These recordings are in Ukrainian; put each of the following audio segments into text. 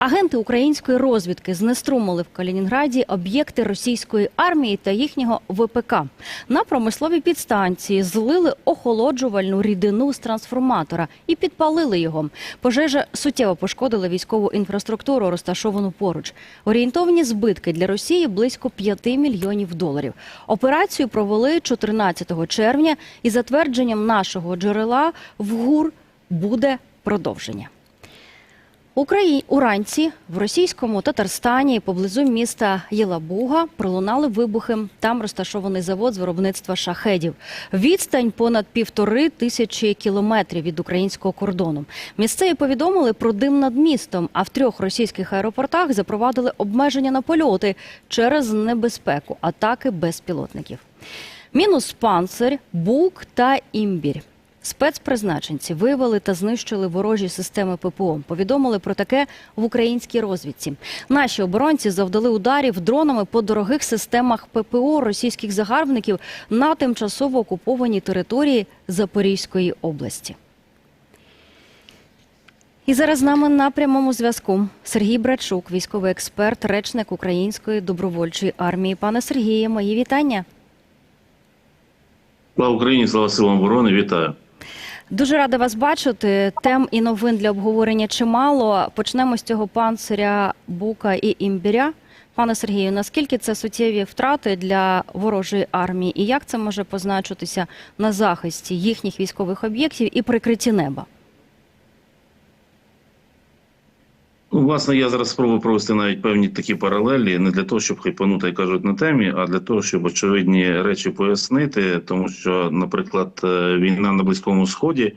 Агенти української розвідки знеструмили в Калінінграді об'єкти російської армії та їхнього ВПК. На промисловій підстанції злили охолоджувальну рідину з трансформатора і підпалили його. Пожежа суттєво пошкодила військову інфраструктуру, розташовану поруч. Орієнтовні збитки для Росії близько 5 мільйонів доларів. Операцію провели 14 червня, і за твердженням нашого джерела в ГУР буде продовження. Украї... Уранці в російському Татарстані поблизу міста Єлабуга пролунали вибухи. Там розташований завод з виробництва шахедів. Відстань понад півтори тисячі кілометрів від українського кордону. Місцеві повідомили про дим над містом. А в трьох російських аеропортах запровадили обмеження на польоти через небезпеку атаки безпілотників. Мінус панцир, бук та імбір. Спецпризначенці виявили та знищили ворожі системи ППО. Повідомили про таке в українській розвідці. Наші оборонці завдали ударів дронами по дорогих системах ППО російських загарбників на тимчасово окупованій території Запорізької області. І зараз з нами на прямому зв'язку Сергій Брачук, військовий експерт, речник Української добровольчої армії. Пане Сергіє, мої вітання. Слава Україні, слава силам оборони, вітаю. Дуже рада вас бачити. Тем і новин для обговорення чимало. Почнемо з цього панциря Бука і імбіря. Пане Сергію, наскільки це суттєві втрати для ворожої армії, і як це може позначитися на захисті їхніх військових об'єктів і прикритті неба? Власне, я зараз спробую провести навіть певні такі паралелі, не для того, щоб хайпанути, як кажуть на темі, а для того, щоб очевидні речі пояснити, тому що, наприклад, е, війна на Близькому Сході.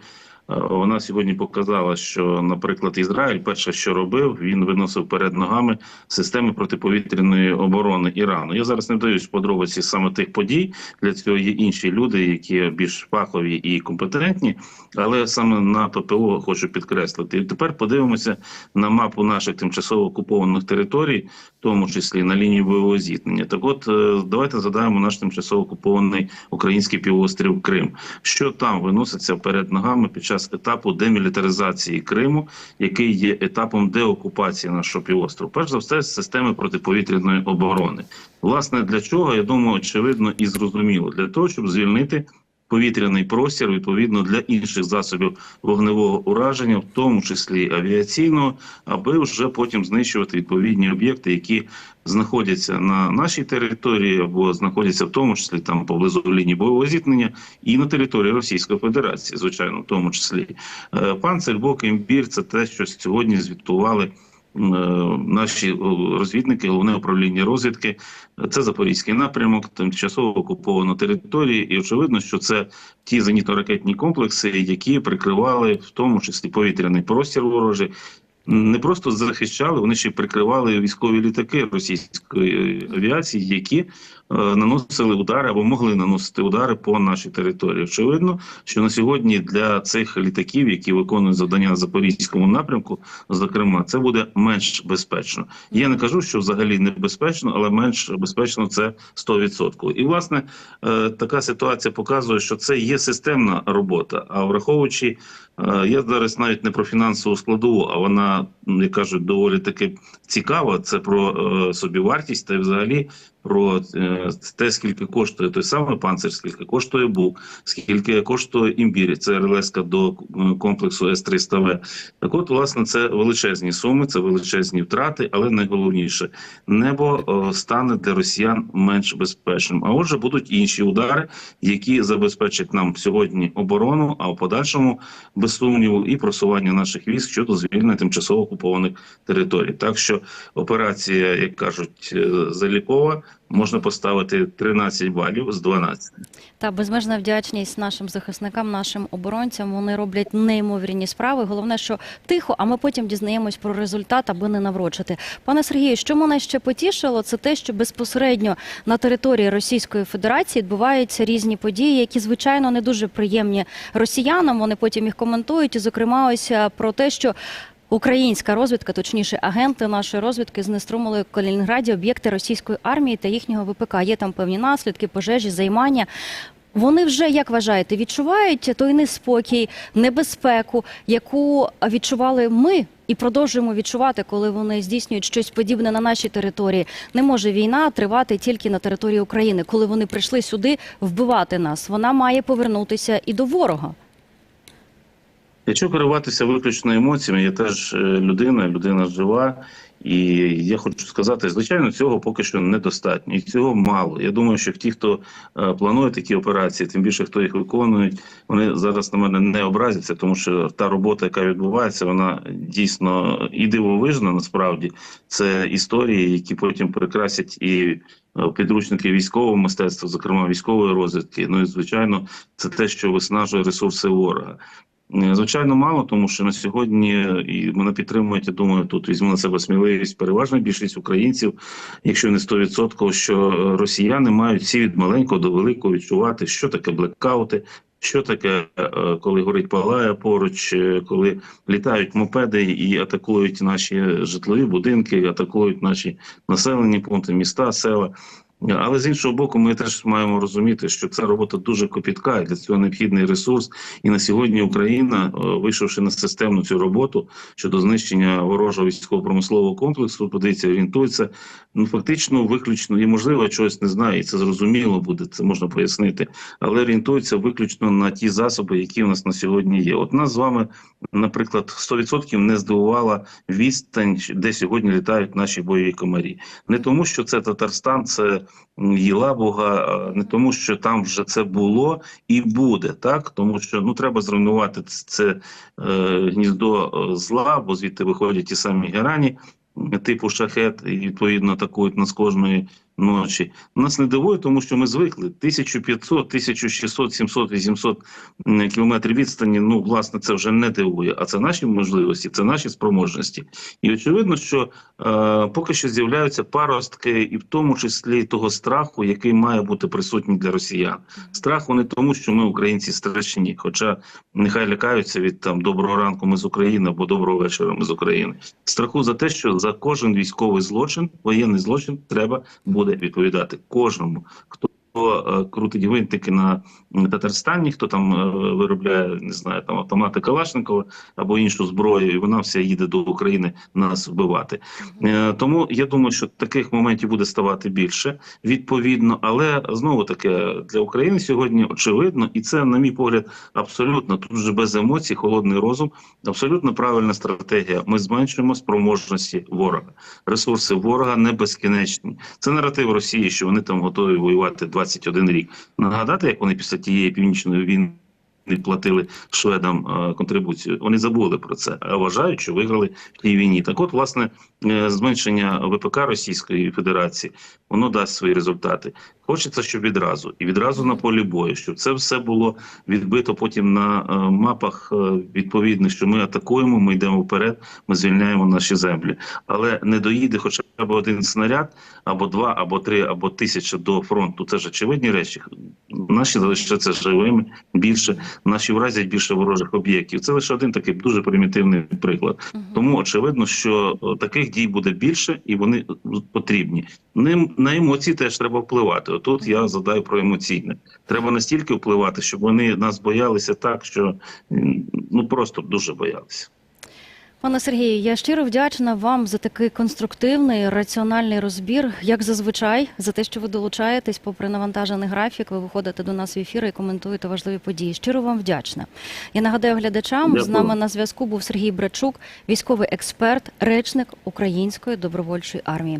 Вона сьогодні показала, що, наприклад, Ізраїль перше, що робив, він виносив перед ногами системи протиповітряної оборони Ірану. Я зараз не вдаюсь подробиці саме тих подій. Для цього є інші люди, які більш фахові і компетентні. Але саме на ППО хочу підкреслити. І тепер подивимося на мапу наших тимчасово окупованих територій, в тому числі на лінії бойового зіткнення. Так, от е, давайте задаємо наш тимчасово окупований український півострів Крим. Що там виноситься перед ногами під час етапу демілітаризації Криму, який є етапом деокупації нашого півострову? Перш за все, системи протиповітряної оборони. Власне, для чого я думаю, очевидно і зрозуміло для того, щоб звільнити повітряний простір відповідно для інших засобів вогневого ураження, в тому числі авіаційного, аби вже потім знищувати відповідні об'єкти, які знаходяться на нашій території або знаходяться в тому числі там поблизу лінії бойового зіткнення і на території Російської Федерації, звичайно, в тому числі Е, панцир, бок, імбір це те, що сьогодні звітували. Е, Наші розвідники, головне управління розвідки, це запорізький напрямок, тимчасово окуповано території, і очевидно, що це ті зенітно-ракетні комплекси, які прикривали в тому числі повітряний простір ворожий. Не просто захищали, вони ще прикривали військові літаки російської авіації, які наносили удари або могли наносити удари по нашій території. Очевидно, що на сьогодні для цих літаків, які виконують завдання на запорізькому напрямку, зокрема, це буде менш безпечно. Я не кажу, що взагалі небезпечно, але менш безпечно це 100%. І власне е, така ситуація показує, що це є системна робота. А враховуючи, е, я зараз навіть не про фінансову складову, а вона, як кажуть, доволі таки цікава. Це про е, собівартість та взагалі про е, те, скільки коштує той самий панцир, скільки коштує бук, скільки коштує імбір, це РЛС до е, комплексу С-300В. Так от, власне, це величезні суми, це величезні втрати, але найголовніше небо е, стане для росіян менш безпечним. А отже, будуть інші удари, які забезпечать нам сьогодні оборону, а в подальшому, без сумніву, і просування наших військ щодо звільнення тимчасово окупованих територій. Так що операція, як кажуть, залікова. Можна поставити 13 балів з 12. Та безмежна вдячність нашим захисникам, нашим оборонцям. Вони роблять неймовірні справи. Головне, що тихо, а ми потім дізнаємось про результат, аби не наврочити. Пане Сергію, що мене ще потішило, це те, що безпосередньо на території Російської Федерації відбуваються різні події, які звичайно не дуже приємні росіянам. Вони потім їх коментують. І, зокрема, ось е, про те, що Українська розвідка, точніше, агенти нашої розвідки, знеструмили в Калінінграді об'єкти російської армії та їхнього ВПК. Є там певні наслідки, пожежі, займання. Вони вже як вважаєте, відчувають той неспокій, небезпеку, яку відчували ми і продовжуємо відчувати, коли вони здійснюють щось подібне на нашій території. Не може війна тривати тільки на території України. Коли вони прийшли сюди вбивати нас, вона має повернутися і до ворога. Якщо керуватися виключно емоціями, я теж е, людина, людина жива, і я хочу сказати, звичайно, цього поки що недостатньо, і цього мало. Я думаю, що ті, хто е, планує такі операції, тим більше хто їх виконують, вони зараз на мене не образяться, тому що та робота, яка відбувається, вона дійсно і дивовижна. Насправді це історії, які потім прикрасять і е, підручники військового мистецтва, зокрема військової розвідки. Ну і звичайно, це те, що виснажує ресурси ворога. Е, Звичайно, мало, тому що на сьогодні і мене підтримують. Я думаю, тут візьму на себе сміливість. Переважна більшість українців, якщо не 100%, що е, росіяни мають всі від маленького до великого відчувати, що таке блекаути, що таке, е, коли горить палає поруч, е, коли літають мопеди і атакують наші житлові будинки, атакують наші населені пункти, міста, села. Але з іншого боку, ми теж маємо розуміти, що ця робота дуже копітка, і для цього необхідний ресурс. І на сьогодні Україна, е, вийшовши на системну цю роботу щодо знищення ворожого військово-промислового комплексу, подивіться, орієнтується ну фактично виключно і можливо чогось не знає, і це зрозуміло буде. Це можна пояснити, але орієнтується виключно на ті засоби, які у нас на сьогодні є. От нас з вами, наприклад, 100% не здивувала відстань, де сьогодні літають наші бойові комарі. Не тому, що це Татарстан, це Єлабуга, не тому, що там вже це було і буде, так тому що ну треба зруйнувати це е, гніздо е, зла, бо звідти виходять ті самі герані. Типу шахет, і відповідно атакують нас кожної ночі. Нас не дивує, тому що ми звикли 1500, 1600, 700, 800 м, кілометрів відстані. Ну, власне, це вже не дивує. А це наші можливості, це наші спроможності. І очевидно, що е, поки що з'являються паростки, і в тому числі того страху, який має бути присутній для росіян. Страху не тому, що ми українці страшні, хоча нехай лякаються від там доброго ранку, ми з України або доброго вечора, ми з України. Страху за те, що за кожен військовий злочин, воєнний злочин, треба буде відповідати кожному, хто. Е, Крутить гвинтики на Татарстані, хто там е, виробляє, не знаю, там автомати Калашникова або іншу зброю, і вона вся їде до України нас вбивати. Е, Тому я думаю, що таких моментів буде ставати більше відповідно. Але знову таки для України сьогодні очевидно, і це, на мій погляд, абсолютно тут вже без емоцій, холодний розум, абсолютно правильна стратегія. Ми зменшуємо спроможності ворога. Ресурси ворога не безкінечні. Це наратив Росії, що вони там готові воювати 21 рік. Нагадати, як вони після тієї північної війни. Не платили шведам е, контрибуцію. Вони забули про це, а вважають, що виграли в тій війні. Так, от, власне, е, зменшення ВПК Російської Федерації воно дасть свої результати. Хочеться, щоб відразу і відразу на полі бою, щоб це все було відбито потім на е, мапах відповідних, що ми атакуємо, ми йдемо вперед, ми звільняємо наші землі. Але не доїде хоча б один снаряд, або два, або три, або тисяча до фронту. Це ж очевидні речі. Наші залишаться живими більше, наші вразять більше ворожих об'єктів. Це лише один такий дуже примітивний приклад. Тому очевидно, що е, таких дій буде більше і вони потрібні. Ним на емоції теж треба впливати. Отут я задаю про емоційне. Треба настільки впливати, щоб вони нас боялися так, що ну просто дуже боялися. Пане Сергію, я щиро вдячна вам за такий конструктивний, раціональний розбір, як зазвичай, за те, що ви долучаєтесь, попри навантажений графік, ви виходите до нас в ефір і коментуєте важливі події. Щиро вам вдячна. Я нагадаю глядачам, з нами на зв'язку був Сергій Брачук, військовий експерт, речник Української добровольчої армії.